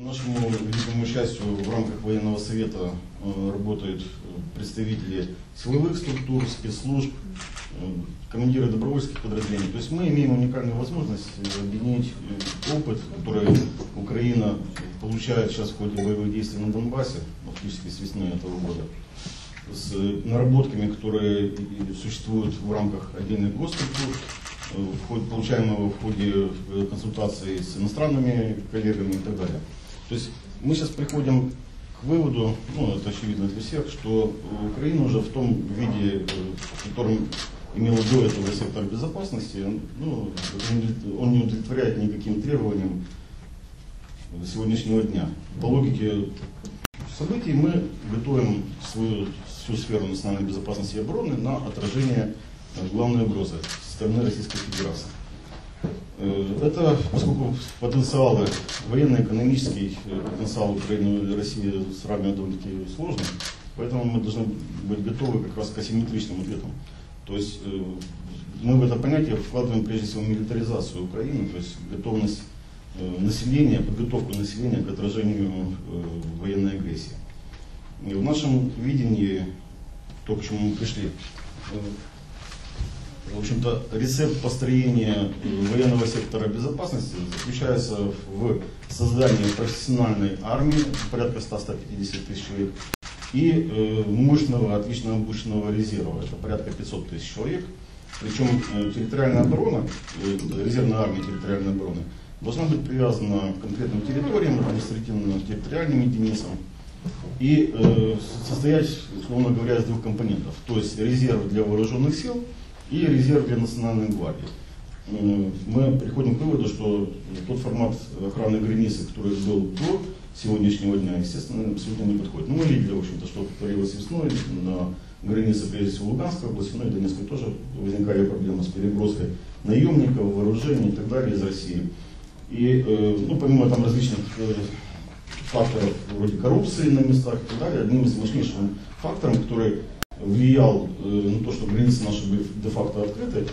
нашему великому счастью, в рамках военного совета э, работают э, представители силовых структур, спецслужб, э, командиры добровольских подразделений. То есть мы имеем уникальную возможность объединить опыт, который Украина получает сейчас в ходе боевых действий на Донбассе, фактически с весны этого года, с наработками, которые существуют в рамках отдельных госструктур, получаемого в ходе консультаций с иностранными коллегами и так далее. То есть мы сейчас приходим к выводу, ну это очевидно для всех, что Украина уже в том виде, э, в котором имела до этого сектор безопасности, ну, он не удовлетворяет никаким требованиям сегодняшнего дня. По логике событий мы готовим свою всю сферу национальной безопасности и обороны на отражение главной угрозы со стороны Российской Федерации. Э, Это, поскольку потенциалы, военно-экономический э, потенциал Украины и России сравнивать довольно-таки сложно, поэтому мы должны быть готовы как раз к асимметричным ответам. То есть э, мы в это понятие вкладываем прежде всего милитаризацию Украины, то есть готовность э, населения, подготовку населения к отражению э, военной агрессии. И в нашем видении, то, к чему мы пришли, э, в общем-то, рецепт построения военного сектора безопасности заключается в создании профессиональной армии, порядка 100-150 тысяч человек, и э, мощного, отлично обученного резерва, это порядка 500 тысяч человек. Причем э, территориальная оборона, э, резервная армия территориальной обороны, должна быть привязана к конкретным территориям, административно-территориальным единицам, и состоять, условно говоря, из двух компонентов. То есть резерв для вооруженных сил и резерв для национальной гвардии. Мы приходим к выводу, что тот формат охраны границы, который был до сегодняшнего дня, естественно, абсолютно не подходит. Ну, мы видели, в общем-то, что творилось весной на границе, прежде всего, Луганской области, ну и Донецкой тоже возникали проблемы с переброской наемников, вооружений и так далее из России. И, э, ну, помимо там различных э, факторов вроде коррупции на местах и так далее, одним из мощнейших факторов, который влиял э, на то, что границы наши были де-факто открыты,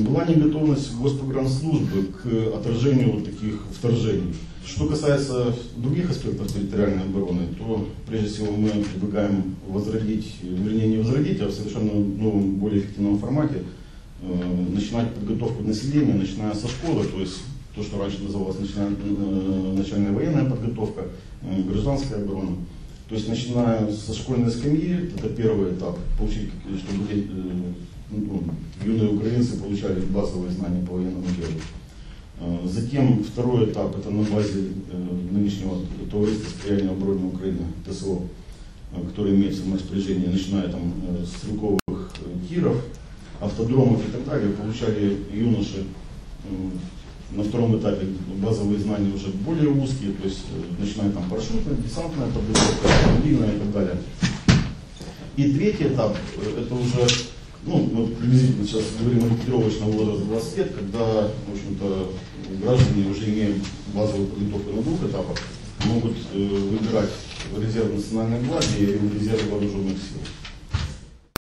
была неготовность госпогранслужбы к отражению вот таких вторжений. Что касается других аспектов территориальной обороны, то прежде всего мы предлагаем возродить, вернее не возродить, а в совершенно новом, более эффективном формате э, начинать подготовку населения, начиная со школы, то есть то, что раньше называлось начиная- э, начальная военная подготовка, э, гражданская оборона. То есть начиная со школьной скамьи, это первый этап, получить, чтобы э, ну, юные украинцы получали базовые знания по военному делу. Э, Затем второй этап это на базе э, нынешнего товариства сприяния обороны Украины, ТСО, который имеется в распоряжении, начиная там с стрелковых тиров, автодромов и так далее, получали юноши на втором этапе базовые знания уже более узкие, то есть э, начиная там парашютная, десантная подготовка, автомобильная и так далее. И третий этап, э, это уже, ну, мы приблизительно сейчас говорим о ориентировочном возрасте 20 лет, когда, в общем-то, граждане уже имеют базовую подготовку на двух этапах, могут э, выбирать резерв национальной гвардии или резерв вооруженных сил.